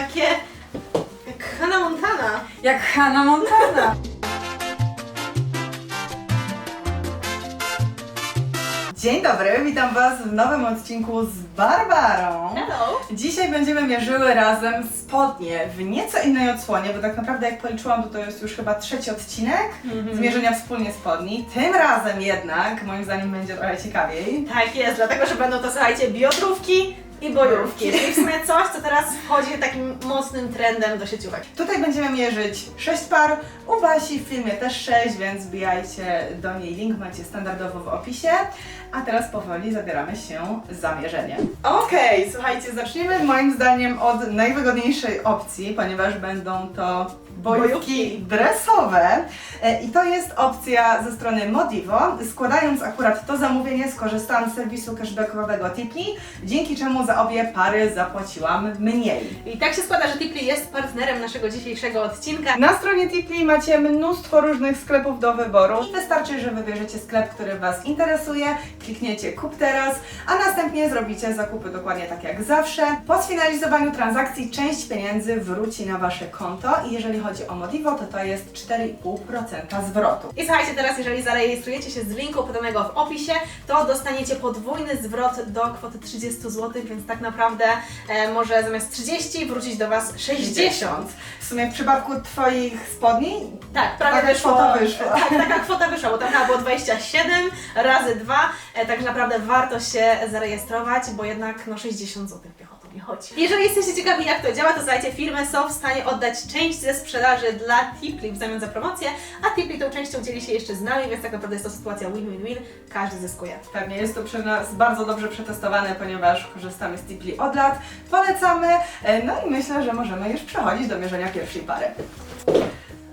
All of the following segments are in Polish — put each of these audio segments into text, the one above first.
jakie... Jak Hannah Montana. Jak Hannah Montana. Dzień dobry, witam Was w nowym odcinku z Barbarą. Hello. Dzisiaj będziemy mierzyły razem spodnie w nieco innej odsłonie, bo tak naprawdę jak policzyłam, to to jest już chyba trzeci odcinek zmierzenia wspólnie spodni. Tym razem jednak, moim zdaniem, będzie trochę ciekawiej. Tak jest, dlatego że będą to, słuchajcie, biotrówki i bojówki. Czyli w sumie coś, co teraz wchodzi takim mocnym trendem do sieciówek. Tutaj będziemy mierzyć 6 par, u Basi w filmie też 6, więc wbijajcie do niej link, macie standardowo w opisie. A teraz powoli zabieramy się za mierzenie. Okej, słuchajcie, zaczniemy moim zdaniem od najwygodniejszej opcji, ponieważ będą to bojówki dresowe. E, I to jest opcja ze strony Modivo. Składając akurat to zamówienie, skorzystałam z serwisu cashbackowego Tipli, dzięki czemu za obie pary zapłaciłam mniej. I tak się składa, że Tipli jest partnerem naszego dzisiejszego odcinka. Na stronie Tipli macie mnóstwo różnych sklepów do wyboru i wystarczy, że wybierzecie sklep, który Was interesuje, klikniecie kup teraz, a następnie zrobicie zakupy dokładnie tak jak zawsze. Po sfinalizowaniu transakcji część pieniędzy wróci na Wasze konto i jeżeli chodzi o Modivo, to to jest 4,5% zwrotu. I słuchajcie, teraz jeżeli zarejestrujecie się z linku podanego w opisie, to dostaniecie podwójny zwrot do kwoty 30 zł, więc tak naprawdę e, może zamiast 30 wrócić do Was 60. W sumie w przypadku Twoich spodni Tak, prawie Taka wyszło. kwota wyszła. Tak, taka kwota wyszła, bo tam chyba było 27 razy 2, e, także naprawdę warto się zarejestrować, bo jednak no 60 zł piechotą chodzi. Jeżeli jesteście ciekawi jak to działa, to słuchajcie, firmy są w stanie oddać część ze sprzedaży dla Tipli w zamian za promocję, a Tipli tą częścią dzieli się jeszcze z nami, więc tak naprawdę jest to sytuacja win-win-win, każdy zyskuje. Pewnie jest to przy nas bardzo dobrze przetestowane, ponieważ korzystamy z Tipli od lat, polecamy, e, no i myślę, że możemy już przechodzić do mierzenia pierwszej pary.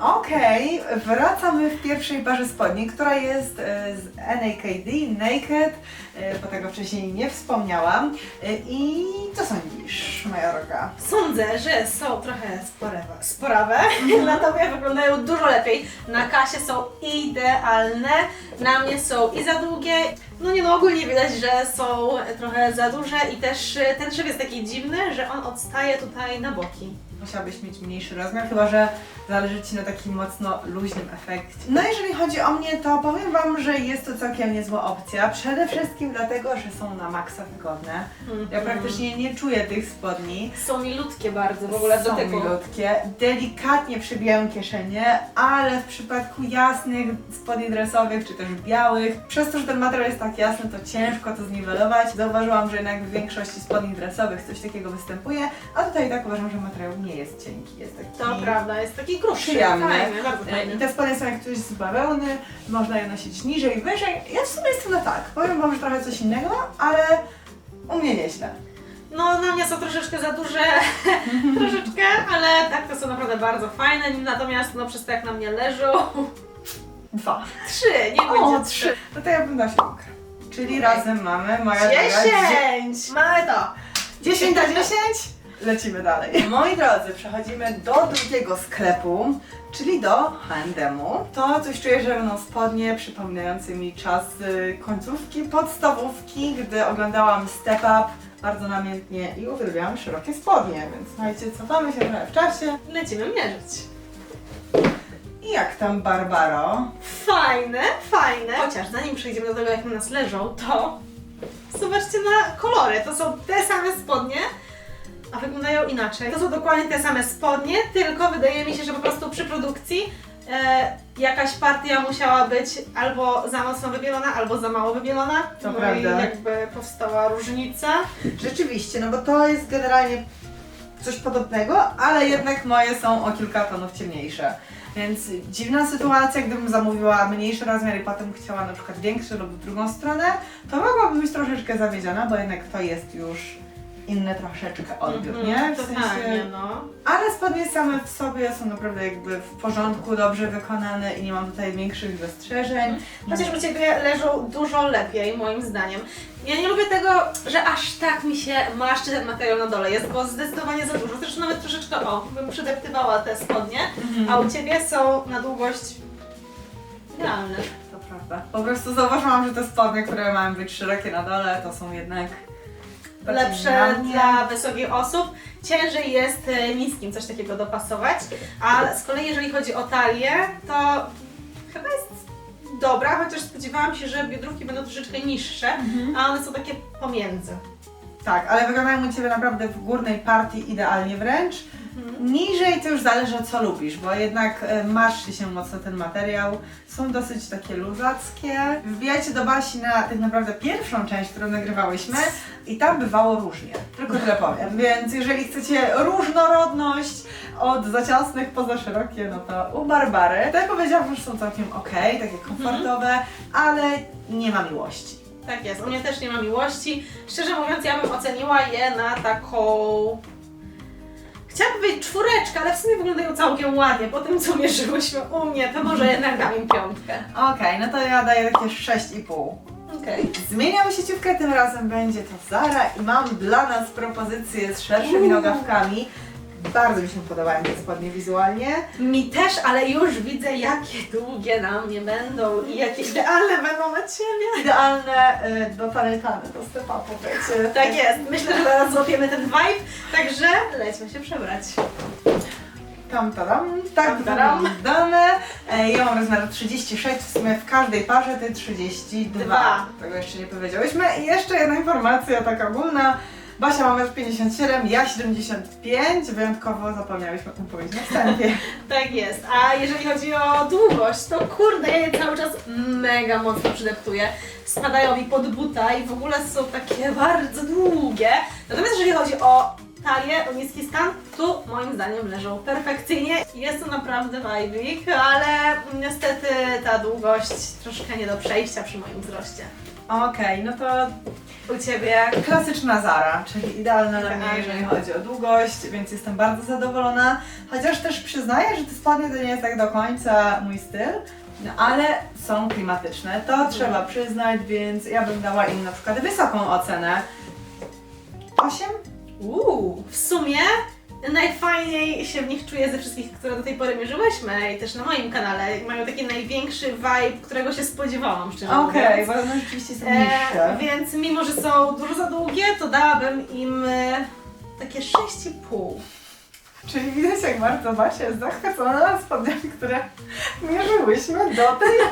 Okej, wracamy w pierwszej parze spodni, która jest e, z NAKD, Naked, e, bo tego wcześniej nie wspomniałam. E, I co sądzisz, moja droga? Sądzę, że są trochę sporawe, sporawe. na tobie wyglądają dużo lepiej. Na kasie są idealne, na mnie są i za długie. No nie no, ogólnie widać, że są trochę za duże i też y, ten szyb jest taki dziwny, że on odstaje tutaj na boki. Musiałabyś mieć mniejszy rozmiar, chyba że zależy Ci na takim mocno luźnym efekcie. No jeżeli chodzi o mnie, to powiem Wam, że jest to całkiem niezła opcja. Przede wszystkim dlatego, że są na maksa wygodne. Ja praktycznie nie czuję tych spodni. Są milutkie bardzo w ogóle w są milutkie, delikatnie przybijają kieszenie, ale w przypadku jasnych spodni dresowych, czy też białych, przez to, że ten materiał jest tak jasny, to ciężko to zniwelować. Zauważyłam, że jednak w większości spodni dresowych coś takiego występuje, a tutaj tak uważam, że materiał nie jest cienki, jest taki... To prawda, jest taki grubszy. Przyjemny. Fajny, bardzo E, fajny. I te spodnie są jak coś z bawełny, można je nosić niżej, wyżej. Ja w sumie jestem na tak. Powiem Wam, że trochę coś innego, ale u mnie nieźle. No, na mnie są troszeczkę za duże, troszeczkę, ale tak to są naprawdę bardzo fajne. Natomiast, no, przez to jak na mnie leżą, Dwa. trzy, nie będzie trzy. No to ja bym dała siódemkę. Czyli razem mamy, moja droga, dzie- Dziesięć! Mamy to! 10 na 10? Lecimy dalej. Moi drodzy, przechodzimy do drugiego sklepu, czyli do H&M-u. To coś czuję, że będą spodnie przypominające mi czas y, końcówki podstawówki, gdy oglądałam Step Up bardzo namiętnie i uwielbiałam szerokie spodnie, więc słuchajcie, cofamy się trochę w czasie. Lecimy mierzyć. I jak tam Barbaro? Fajne, fajne. Chociaż zanim przejdziemy do tego, jak na nas leżą, to zobaczcie na kolory. To są te same spodnie, a wyglądają inaczej. To są dokładnie te same spodnie, tylko wydaje mi się, że po prostu przy produkcji e, jakaś partia musiała być albo za mocno wybielona, albo za mało wybielona. To no prawda. i jakby powstała różnica. Rzeczywiście, no bo to jest generalnie coś podobnego, ale jednak moje są o kilka tonów ciemniejsze. Więc dziwna sytuacja, gdybym zamówiła mniejszy rozmiar i potem chciała na przykład większy lub w drugą stronę, to mogłabym być troszeczkę zawiedziona, bo jednak to jest już inny troszeczkę odbiór, Mhm, nie? W sensie, no. ale spodnie same w sobie są naprawdę jakby w porządku, dobrze wykonane i nie mam tutaj większych zastrzeżeń. Chociaż u Ciebie leżą dużo lepiej, moim zdaniem. Ja nie lubię tego, że aż tak mi się maszczy ten materiał na dole. Jest go zdecydowanie za dużo. Zresztą nawet troszeczkę, o, bym przydeptywała te spodnie, a u Ciebie są na długość idealne. To prawda. Po prostu zauważyłam, że te spodnie, które mają być szerokie na dole, to są jednak Lepsze dla wysokich osób. ciężej jest e, niskim coś takiego dopasować, a z kolei jeżeli chodzi o talię, to chyba jest dobra, chociaż spodziewałam się, że biodrówki będą troszeczkę niższe, a one są takie pomiędzy. Tak, ale wyglądają u Ciebie naprawdę w górnej partii idealnie wręcz. Niżej to już zależy co lubisz, bo jednak e, marszczy się mocno ten materiał. Są dosyć takie luzackie. Wbijajcie do Basi na tak naprawdę pierwszą część, którą nagrywałyśmy i tam bywało różnie. Tylko tyle powiem. Więc jeżeli chcecie różnorodność od za ciasnych po za szerokie, no to u Barbary. Te powiedziałam, że są całkiem ok, takie komfortowe, ale nie ma miłości. Tak jest, u mnie też nie ma miłości. Szczerze mówiąc, ja bym oceniła je na taką. Chciałabym powiedzieć czwóreczkę, ale w sumie wyglądają całkiem ładnie. Po tym, co mierzyłyśmy u mnie, to może jednak dam im piątkę. Okej, no to ja daję takie 6,5. Okej. Zmieniam sieciówkę, tym razem będzie to Zara i mam dla nas propozycję z szerszymi nogawkami. Bardzo mi się podobają te spodnie wizualnie. Mi też, ale już widzę, jakie długie na mnie będą i jakie idealne będą na Ciebie. Idealne y, do tanetany, do step-upu, wiecie. Tak jest, myślę, że zaraz złapiemy ten vibe, także lećmy się przebrać. Tam, tadam, tak, Tam, tadam. tam, dane. E, ja mam rozmiar 36, w sumie w każdej parze ty 32. Dwa. Tego jeszcze nie powiedziałyśmy. I jeszcze jedna informacja taka ogólna. Basia ma 1,57 ja 75, wyjątkowo zapomniałyśmy o tym powiedzieć na wstępie. Tak jest. A jeżeli chodzi o długość, to kurde, ja je cały czas mega mocno przydeptuję. Spadają mi pod buta i w ogóle są takie bardzo długie. Natomiast jeżeli chodzi o talię, o niski stan, tu moim zdaniem leżą perfekcyjnie. Jest to naprawdę wajbik, ale niestety ta długość troszkę nie do przejścia przy moim wzroście. Okej, no to U Ciebie Klasyczna Zara, czyli idealna dla mnie, Idealnie. jeżeli chodzi o długość, więc jestem bardzo zadowolona. Chociaż też przyznaję, że te spodnie to nie jest tak do końca mój styl, no ale są klimatyczne, to trzeba przyznać, więc ja bym dała im na przykład wysoką ocenę. 8? Uuu, w sumie najfajniej się w nich czuję ze wszystkich, które do tej pory mierzyłyśmy i też na moim kanale. Mają taki największy vibe, którego się spodziewałam, szczerze Okej, mówiąc. bo one rzeczywiście są E, więc mimo, że są dużo za długie, to dałabym im e, takie 6,5. Czyli widać jak bardzo Basia jest zachwycona spodniami, które mierzyłyśmy do tej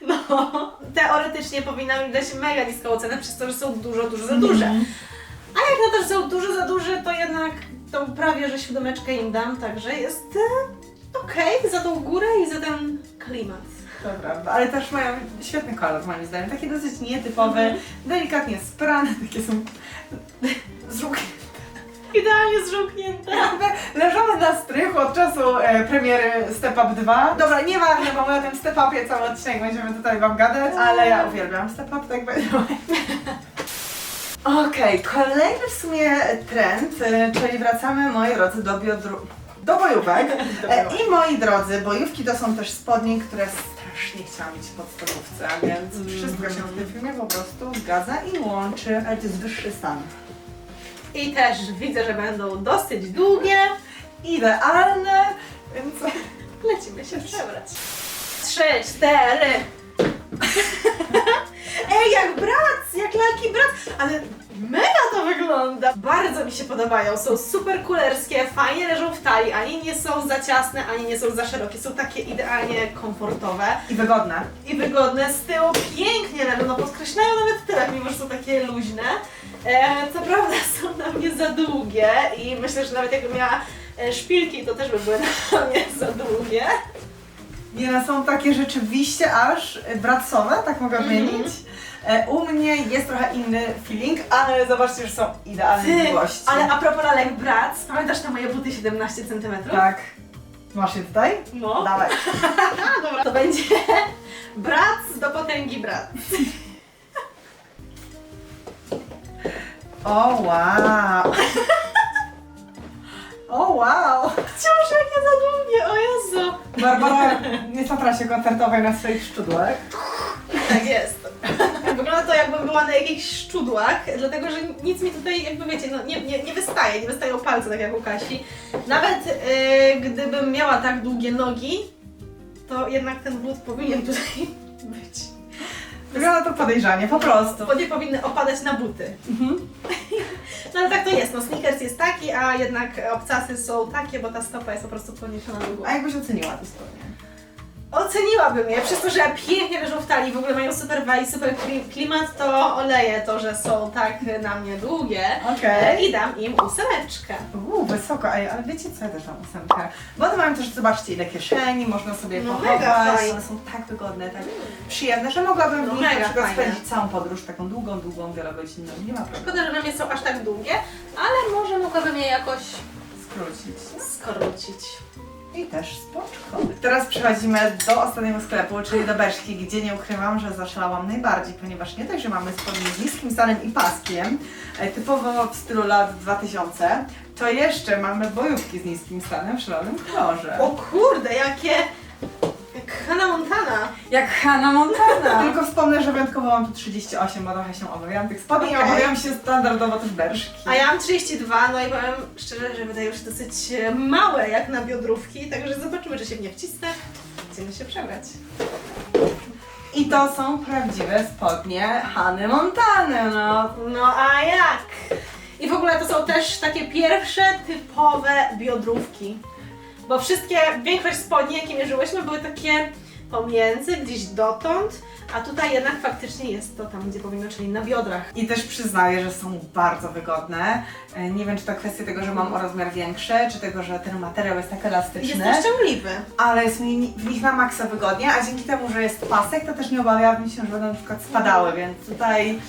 No, teoretycznie powinna mi dać mega niską ocenę przez to, że są dużo, dużo za duże. A jak na to, że są dużo za duże, to jednak tą prawie, że siódemeczkę im dam, także jest e, okej za tą górę i za ten klimat. Prawda, ale też mają świetny kolor moim zdaniem, taki dosyć nietypowy, Mhm. delikatnie sprane, takie są zżółknięte. Idealnie zżółknięte. Leżały na strychu od czasu e, premiery Step Up 2. Dobra, nieważne, bo my o tym Step Upie cały odcinek będziemy tutaj Wam gadać, ale ja uwielbiam Step Up, tak będzie. Okej, kolejny w sumie trend, e, czyli wracamy, moi drodzy, do biodru... do bojówek. E, I moi drodzy, bojówki to są też spodnie, które strasznie chciałam mieć w podstawówce, a więc wszystko się w tym filmie po prostu zgadza i łączy, ale to jest wyższy stan. I też widzę, że będą dosyć długie. Idealne, więc... Lecimy się przebrać. Trzy, cztery. Ej, jak brat, jak lalki brat, ale mega to wygląda. Bardzo mi się podobają, są super kulerskie, fajnie leżą w talii, ani nie są za ciasne, ani nie są za szerokie, są takie idealnie komfortowe I wygodne. i wygodne. Z tyłu pięknie leżą, no podkreślają nawet tyle, mimo że są takie luźne. E, co prawda są na mnie za długie i myślę, że nawet jakbym miała e, szpilki, to też by były na mnie za długie. Nie, no są takie rzeczywiście aż e, bratsowe, tak mogę Mhm. odmienić. E, U mnie jest trochę inny feeling, ale zobaczcie, że są idealnej Ty, długości. ale a propos lalek brat, pamiętasz te moje buty 17 cm? Tak. Masz je tutaj? No. Dawaj. A, dobra. To będzie brat do potęgi brat. O wow. O wow. Wciąż jakie za długie, o Jezu. Barbara jest na trasie koncertowej na swoich szczudłach. Tak jest. Wygląda to jakbym była na jakichś szczudłach, dlatego że nic mi tutaj jakby wiecie, no nie, nie, nie wystaje, nie wystają palce tak jak u Kasi. Nawet yy, gdybym miała tak długie nogi, to jednak ten but powinien tutaj być. Wygląda to podejrzanie, po prostu. Spodnie powinny opadać na buty. Mhm. No ale tak to jest, no sneakers jest taki, a jednak obcasy są takie, bo ta stopa jest po prostu podniesiona do góry. A jakbyś oceniła te spodnie? Oceniłabym je, przez to, że pięknie leżą w talii, w ogóle mają super vibe, super kli- klimat, to oleję to, że są tak na mnie długie Okej. i dam im ósemeczkę. Uuu, wysoko, Ej, ale wiecie co, ja też mam ósemkę. Bo one mają też, zobaczcie ile kieszeni, można sobie No, pochować, mega fajne. one są tak wygodne, tak przyjemne, że mogłabym No, w nich na mega przykład fajne. spędzić całą podróż, taką długą, długą, wielogodzinną, nie ma problemu. Szkoda, że na mnie są aż tak długie, ale może mogłabym je jakoś Skrócić. skrócić. I też spoczko. Teraz przechodzimy do ostatniego sklepu, czyli do Berszki, gdzie nie ukrywam, że zaszalałam najbardziej, ponieważ nie dość, że mamy spodnie z niskim stanem i paskiem, e, typowo w stylu lat 2000, to jeszcze mamy bojówki z niskim stanem w szalonym kolorze. O kurde, jakie... Hannah Montana. Jak Hannah Montana! Tylko wspomnę, że wyjątkowo mam tu 38, bo trochę się obawiam tych spodni i Okej. obawiam się standardowo też Berszki. A ja mam 32, no i powiem szczerze, że wydają się dosyć e, małe jak na biodrówki, także zobaczymy, czy się w nie wcisnę. Chcemy się przebrać. I to są prawdziwe spodnie Hany Montany, no. No a jak? I w ogóle to są też takie pierwsze typowe biodrówki. Bo wszystkie, większość spodni, jakie mierzyłyśmy, były takie pomiędzy, gdzieś dotąd, a tutaj jednak faktycznie jest to tam, gdzie powinno, czyli na biodrach. I też przyznaję, że są bardzo wygodne. E, Nie wiem, czy to kwestia tego, że mam o rozmiar większy, czy tego, że ten materiał jest tak Jest elastyczny, też ciągliwy. ale jest mi w nich na maksa wygodnie, a dzięki temu, że jest pasek, to też nie obawiałabym się, że będą na przykład spadały, więc tutaj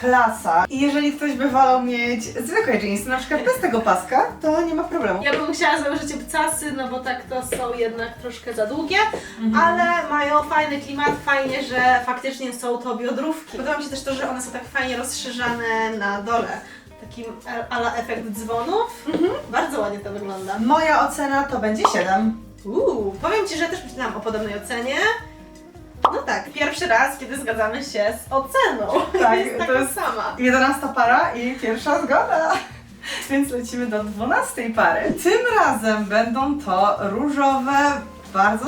klasa. I jeżeli ktoś by wolał mieć zwykłe jeansy, na przykład bez tego paska, to nie ma problemu. Ja bym chciała założyć obcasy, no bo tak to są jednak troszkę za długie, ale mają fajny klimat, fajnie, że faktycznie są to biodrówki. Podoba mi się też to, że one są tak fajnie rozszerzane na dole. Taki ala efekt dzwonów. Bardzo ładnie to wygląda. Moja ocena to będzie 7. Uuu, powiem Ci, że też myślałam o podobnej ocenie. No tak, pierwszy raz, kiedy zgadzamy się z oceną. Tak, jest to taka jest- sama. 11 para i pierwsza zgoda. Więc lecimy do 12 pary. Tym razem będą to różowe, bardzo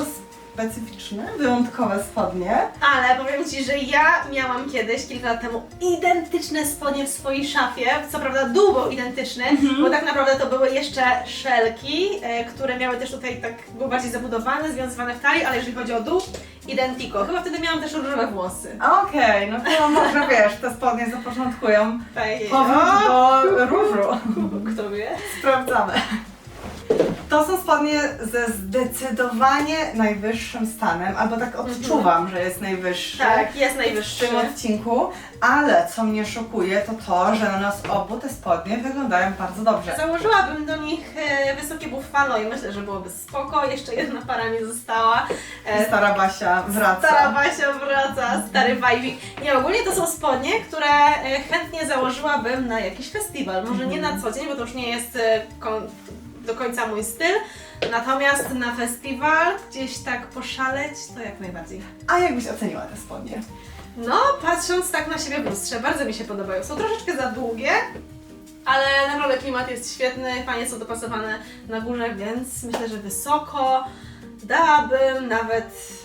specyficzne, wyjątkowe spodnie. Ale powiem Ci, że ja miałam kiedyś, kilka lat temu, identyczne spodnie w swojej szafie, co prawda długo identyczne, bo tak naprawdę to były jeszcze szelki, e, które miały też tutaj tak, były bardziej zabudowane, związywane w talii, ale jeżeli chodzi o dół, identico. Chyba wtedy miałam też różowe włosy. Okej, no to może wiesz, te spodnie zapoczątkują Tak, powrót do różu. Kto wie? Sprawdzamy. To są spodnie ze zdecydowanie najwyższym stanem, albo tak odczuwam, że jest najwyższy. Tak, jest w najwyższy. tym odcinku, ale co mnie szokuje, to to, że na nas obu te spodnie wyglądają bardzo dobrze. Założyłabym do nich e, wysokie buffalo i myślę, że byłoby spoko. Jeszcze jedna para mi została. E, Stara Basia wraca. Stara Basia wraca, stary vibe. Nie, ogólnie to są spodnie, które e, chętnie założyłabym na jakiś festiwal. Może nie na co dzień, bo to już nie jest e, kon- do końca mój styl. Natomiast na festiwal, gdzieś tak poszaleć, to jak najbardziej. A jak byś oceniła te spodnie? No, patrząc tak na siebie w lustrze, bardzo mi się podobają. Są troszeczkę za długie, ale naprawdę klimat jest świetny, fajnie są dopasowane na górze, więc myślę, że wysoko dałabym nawet...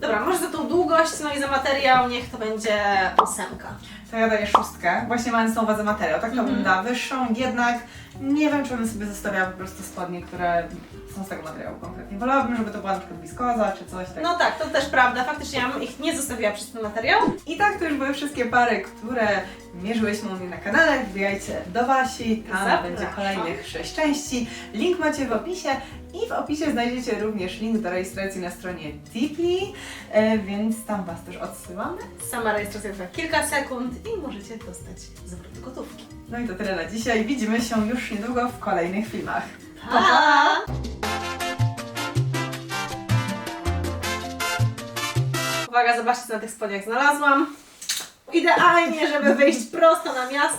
Dobra, może za tą długość, no i za materiał niech to będzie ósemka. To ja daję szóstkę, właśnie mając na uwadze materiał. Tak to bym dała wyższą, jednak nie wiem, czy bym sobie zostawiała po prostu spodnie, które są z tego materiału konkretnie. Wolałabym, żeby to była na przykład wiskoza czy coś takiego. No tak, to też prawda, faktycznie ja bym ich nie zostawiła przez ten materiał. I tak to już były wszystkie pary, które mierzyłyśmy u mnie na kanale. Wbijajcie do Wasi, tam Zapraszam. będzie kolejnych sześć części. Link macie w opisie i w opisie znajdziecie również link do rejestracji na stronie Deeply, e, więc tam Was też odsyłamy. Sama rejestracja trwa kilka sekund i możecie dostać zwrot gotówki. No i to tyle na dzisiaj. Widzimy się już niedługo w kolejnych filmach. Pa! Uwaga, zobaczcie co na tych spodniach znalazłam. Idealnie, żeby wyjść prosto na miasto.